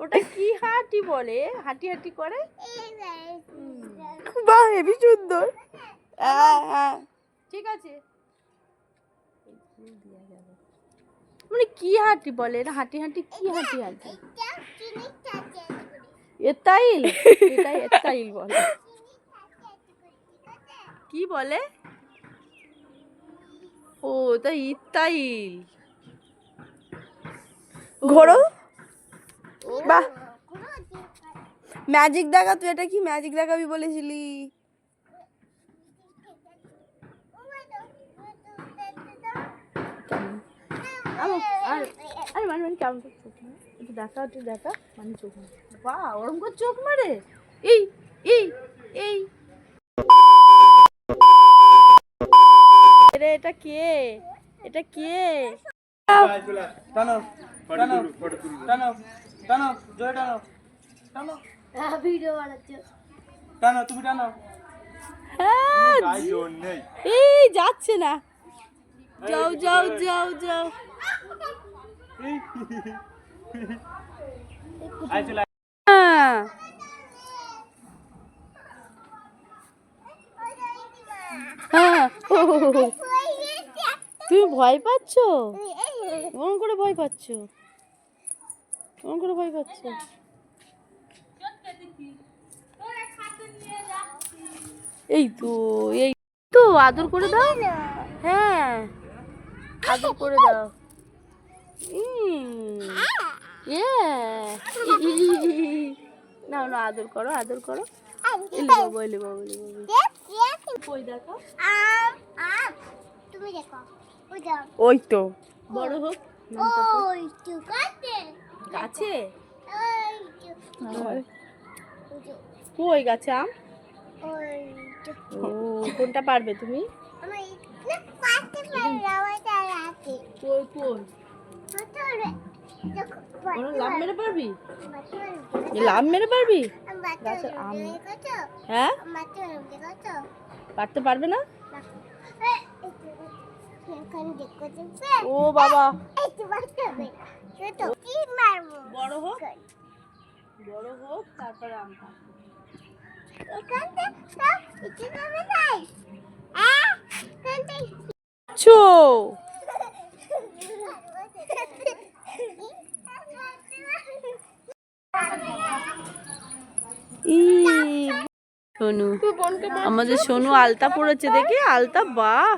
ওটা কি হাঁটি বলে? হাঁটি হাঁটি করে? বাহ হেবি সুন্দর। হ্যাঁ হ্যাঁ। ঠিক আছে। মানে কি হাঁটি বলে? এটা হাঁটি হাঁটি কি হাঁটি হাঁটি? এতাইল? এটাই এতাইল বলে। কি বলে? ও তা ইতাইল। ঘোরো ও, বাহ। ম্যাজিক দেখা তুই এটা কি ম্যাজিক দেখাবি বলেছিলি? আমো, আর আরে মানে মানে কেমন চোখ মারে? একটু দেখা একটু দেখা। মানে চোখ মারে বা ওরম করে চোখ মারে? এই এই এই। এটা কে? এটা কে? টানো টানো টানো টানো জোরে টানো টানো। টানো তুমি টানো। হ্যাঁ গায়ে জোর নেই এই যাচ্ছে না। যাও যাও যাও যাও। হ্যাঁ। তুমি ভয় পাচ্ছ? কেমন করে ভয় পাচ্ছ? কেমন করে ভয় পাচ্ছ? এই তো এই তো, আদর করে দাও। হ্যাঁ আদর করে দাও। নাও না আদর করো আদর করো এলি বাবু এলি বাবু এলি বাবু কই দেখো তুমি দেখো ওই তো বড় হোক ওই তো কাটে গাছে কই গাছে আম কোনটা পারবে তুমি? না কই কই লাভ মেরে পারবি? লাভ মেরে পারবি? গাছের আম। হ্যাঁ? পারতে পারবে না? ও বাবা। বড় হোক। বড় হোক তারপরে আম ছো। সোনু। আমাদের সোনু আলতা পড়েছে দেখে আলতা বাহ।